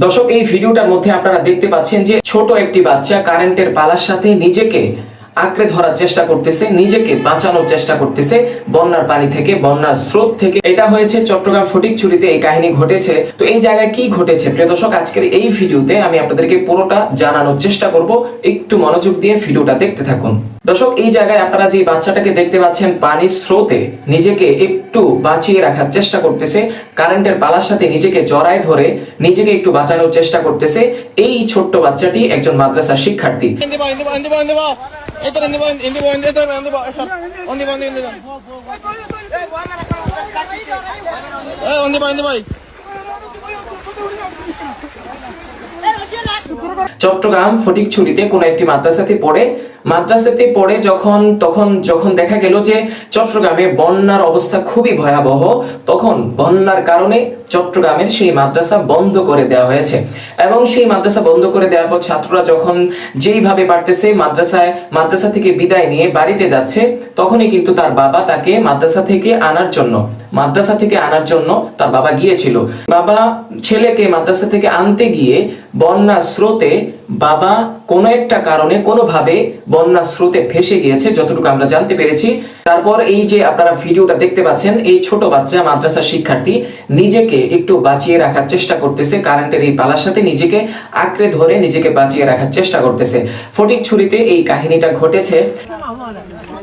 দর্শক, এই ভিডিওটার মধ্যে আপনারা দেখতে পাচ্ছেন যে ছোট একটি বাচ্চা কারেন্টের পালার সাথে নিজেকে আঁকড়ে ধরার চেষ্টা করতেছে, নিজেকে বাঁচানোর চেষ্টা করতেছে বন্যার পানি থেকে, বন্যার স্রোত থেকে। এটা হয়েছে চট্টগ্রাম ফটিকছড়িতে এই কাহিনী ঘটেছে। তো এই জায়গায় কি ঘটেছে? প্রিয় দর্শক, আজকের এই ভিডিওতে আমি আপনাদেরকে পুরোটা জানানোর চেষ্টা করব। একটু মনোযোগ দিয়ে ভিডিওটা দেখতে থাকুন। দর্শক, এই জায়গায় আপনারা যে বাচ্চাটাকে দেখতে পাচ্ছেন পানির স্রোতে, নিজেকে একটু বাঁচিয়ে রাখার চেষ্টা করতেছে, কারেন্টের পালার সাথে নিজেকে জড়ায় ধরে নিজেকে একটু বাঁচানোর চেষ্টা করতেছে। এই ছোট্ট বাচ্চাটি একজন মাদ্রাসার শিক্ষার্থী। Ito, hindi ba, hindi ba, hindi ba, hindi ba, hindi ba, hindi ba, Eh, hindi? Chittagong Phatik ফটিকছড়িতে কোনো একটি মাদ্রাসাতে পড়ে। মাদ্রাসাতে পড়ে যখন, তখন, যখন দেখা গেল যে চট্টগ্রামে বন্যার অবস্থা খুবই ভয়াবহ, তখন বন্যার কারণে চট্টগ্রামের সেই মাদ্রাসা বন্ধ করে দেওয়া হয়েছে। এবং সেই মাদ্রাসা বন্ধ করে দেওয়ার পর ছাত্ররা যখন যেইভাবে পারতেছে মাদ্রাসায়, মাদ্রাসা থেকে বিদায় নিয়ে বাড়িতে যাচ্ছে, তখনই কিন্তু তার বাবা তাকে মাদ্রাসা থেকে আনার জন্য মাদ্রাসা থেকে আনার জন্য তার বাবা গিয়েছিল। বাবা ছেলেকে মাদ্রাসা থেকে আনতে গিয়ে বন্যা স্রোতে বাবা কোনো একটা কারণে, কোনোভাবে বন্যা স্রোতে ভেসে গিয়েছে, যতটুকু আমরা জানতে পেরেছি। তারপর এই যে আপনারা ভিডিওটা দেখতে পাচ্ছেন, এই ছোট বাচ্চা মাদ্রাসার শিক্ষার্থী নিজেকে একটু বাঁচিয়ে রাখার চেষ্টা করতেছে। কারেন্টের এই পালার সাথে নিজেকে আঁকড়ে ধরে নিজেকে বাঁচিয়ে রাখার চেষ্টা করতেছে। ফটিক ছুরিতে এই কাহিনীটা ঘটেছে।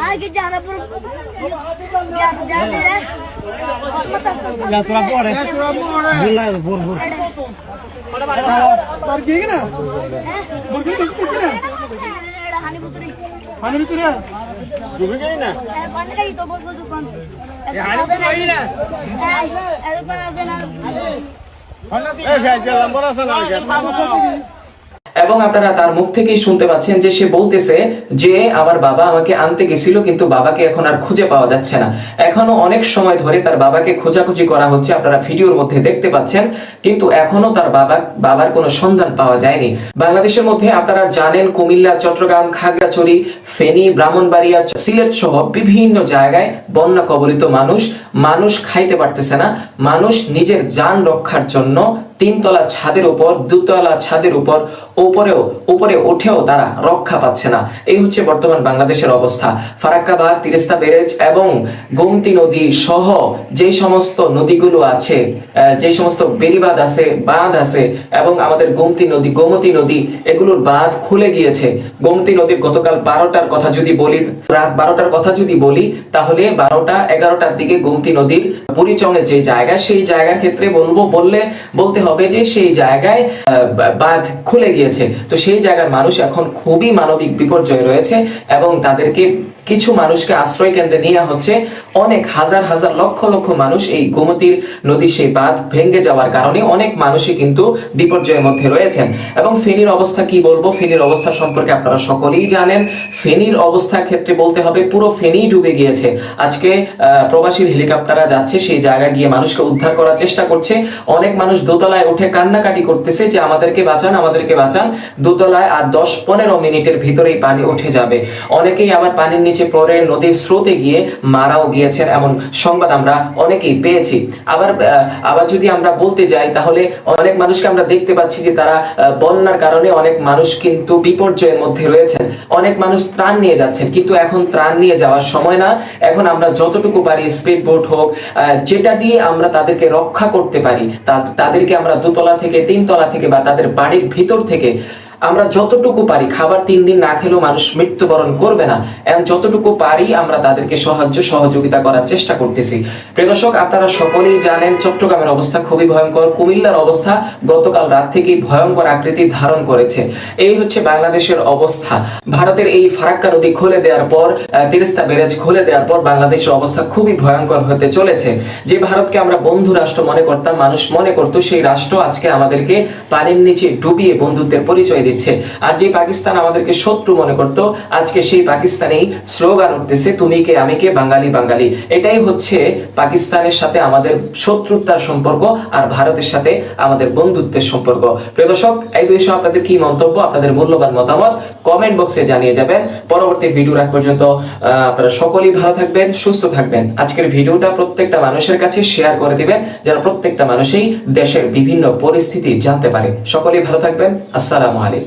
Koday. আগে যারা পুরো যারা Ya, tu la pone. Bula, bur, bur. হানি পুত্রি Hani bitir ya? Gibi gay na. পানি লাগি তো বলব দোকান হানি পুত্রি গই না? হ্যাঁ এরকম আছে না Eh, ya, ya, lambar asa na ya. এবং আপনারা তার মুখ থেকেই শুনতে পাচ্ছেন যে সে বলতেছে যে আমার বাবা আমাকে আনতে গেছিল, কিন্তু বাবাকে এখন আর খুঁজে পাওয়া যাচ্ছে না। এখনও অনেক সময় ধরে তার বাবাকে খোঁজাখুঁজি করা হচ্ছে, আপনারা ভিডিওর মধ্যে দেখতে পাচ্ছেন, কিন্তু এখনও তার বাবা, বাবার কোনো সন্ধান পাওয়া যায়নি। বাংলাদেশের মধ্যে আপনারা জানেন কুমিল্লা, চট্টগ্রাম, খাগড়াছড়ি, ফেনী, ব্রাহ্মণবাড়িয়া, সিলেট সহ বিভিন্ন জায়গায় বন্যা কবলিত মানুষ মানুষ খাইতে পারতেছে না। মানুষ নিজের যান রক্ষার জন্য তিনতলা ছাদের উপর, দুতলা ছাদের উপর, উপরেও, উপরে উঠেও তারা রক্ষা পাচ্ছে না। এই হচ্ছে বর্তমান বাংলাদেশের অবস্থা। ফারাক্কাবাদ, তিরেস্তা বেরেজ এবং গোমতী নদী সহ যে সমস্ত নদীগুলো আছে যে সমস্ত বেড়িবাঁধ আছে, বাঁধ আছে এবং আমাদের গোমতী নদী গোমতী নদী, এগুলোর বাঁধ খুলে গিয়েছে। গোমতী নদীর গতকাল বারোটার কথা যদি বলি, রাত বারোটার কথা যদি বলি, তাহলে বারোটা, এগারোটার দিকে গোমতী নদীর বুড়িচংয়ের যে জায়গা সেই জায়গার ক্ষেত্রে বলব, বললে, বলতে হবে যে সেই জায়গায় বাঁধ খুলে গিয়েছে। তো সেই জায়গার মানুষ এখন খুবই মানবিক বিপর্যয় রয়েছে এবং তাদেরকে কিছু মানুষকে আশ্রয় কেন্দ্রে নিয়ে হচ্ছে। অনেক হাজার হাজার লক্ষ লক্ষ মানুষ এই গোমতীর নদীর সেই বাঁধ ভেঙে যাওয়ার কারণে অনেক মানুষই কিন্তু বিপর্যয়ের মধ্যে রয়েছেন। এবং ফেনীর অবস্থা কি বলব? ফেনীর অবস্থা সম্পর্কে আপনারা সকলেই জানেন। ফেনীর অবস্থার ক্ষেত্রে বলতে হবে, পুরো ফেনী ডুবে গিয়েছে। আজকে প্রবাসীর হেলিকপ্টাররা যাচ্ছে, সেই জায়গায় গিয়ে মানুষকে উদ্ধার করার চেষ্টা করছে। অনেক মানুষ দোতলায় উঠে কান্নাকাটি করতেছে যে, আমাদেরকে বাঁচান আমাদেরকে বাঁচান। দোতলায় আর দশ পনেরো মিনিটের ভিতরেই পানি উঠে যাবে। অনেকেই আবার পানির নিচে পড়ে নদীর স্রোতে গিয়ে মারাও গিয়েছেন এমন সংবাদ আমরা অনেকেই পেয়েছি। আবার আবার যদি আমরা বলতে যাই, তাহলে অনেক মানুষকে আমরা দেখতে পাচ্ছি যে তারা বন্যার কারণে অনেক মানুষ কিন্তু বিপর্যয়ের মধ্যে রয়েছেন। অনেক মানুষ ত্রাণ নিয়ে যাচ্ছেন, কিন্তু এখন ত্রাণ নিয়ে যাওয়ার সময় না। এখন আমরা যতটুকু পারি স্পিড বোট হোক যেটা দিয়ে আমরা তাদেরকে রক্ষা করতে পারি তাদেরকে আমরা দুতলা থেকে, তিনতলা থেকে বা তাদের বাড়ির ভিতর থেকে আমরা যতটুকু পারি, খাবার তিন দিন না খেলেও মানুষ মৃত্যুবরণ করবে না। এবং যতটুকু পারি, আমরা তাদেরকে সাহায্য, সহযোগিতা করার চেষ্টা করতেছি। প্রিয় দর্শক, আপনারা সকলেই জানেন, চট্টগ্রামের অবস্থা খুবই ভয়ঙ্কর। কুমিল্লার অবস্থা গতকাল রাত থেকেই ভয়ঙ্কর আকৃতি ধারণ করেছে। এই হচ্ছে বাংলাদেশের অবস্থা। ভারতের এই ফারাক্কা নদী খুলে দেওয়ার পর তিরিস্তা ব্যারেজ খুলে দেওয়ার পর বাংলাদেশের অবস্থা খুবই ভয়ঙ্কর হতে চলেছে। যে ভারতকে আমরা বন্ধু রাষ্ট্র মনে করতাম, মানুষ মনে করতো, সেই রাষ্ট্র আজকে আমাদেরকে পানির নিচে ডুবিয়ে বন্ধুত্বের পরিচয় দিচ্ছে আর যে পাকিস্তান আমাদেরকে শত্রু মনে করত, আজকে সেই পাকিস্তানেই স্লোগান উঠতেছে, তুমি কে, আমি কে, বাঙালি বাঙালি। এটাই হচ্ছে পাকিস্তানের সাথে আমাদের শত্রুতার সম্পর্ক আর ভারতের সাথে আমাদের বন্ধুত্বের সম্পর্ক। প্রিয় দর্শক, এই বিষয়ে আপনাদের কি মন্তব্য, আপনাদের মূল্যবান মতামত কমেন্ট বক্সে জানিয়ে যাবেন। পরবর্তী ভিডিও রাখ পর্যন্ত আপনারা সকলেই ভালো থাকবেন, সুস্থ থাকবেন। আজকের ভিডিওটা প্রত্যেকটা মানুষের কাছে শেয়ার করে দিবেন, যেন প্রত্যেকটা মানুষই দেশের বিভিন্ন পরিস্থিতি জানতে পারে। সকলেই ভালো থাকবেন। আসসালামু আলাইকুম।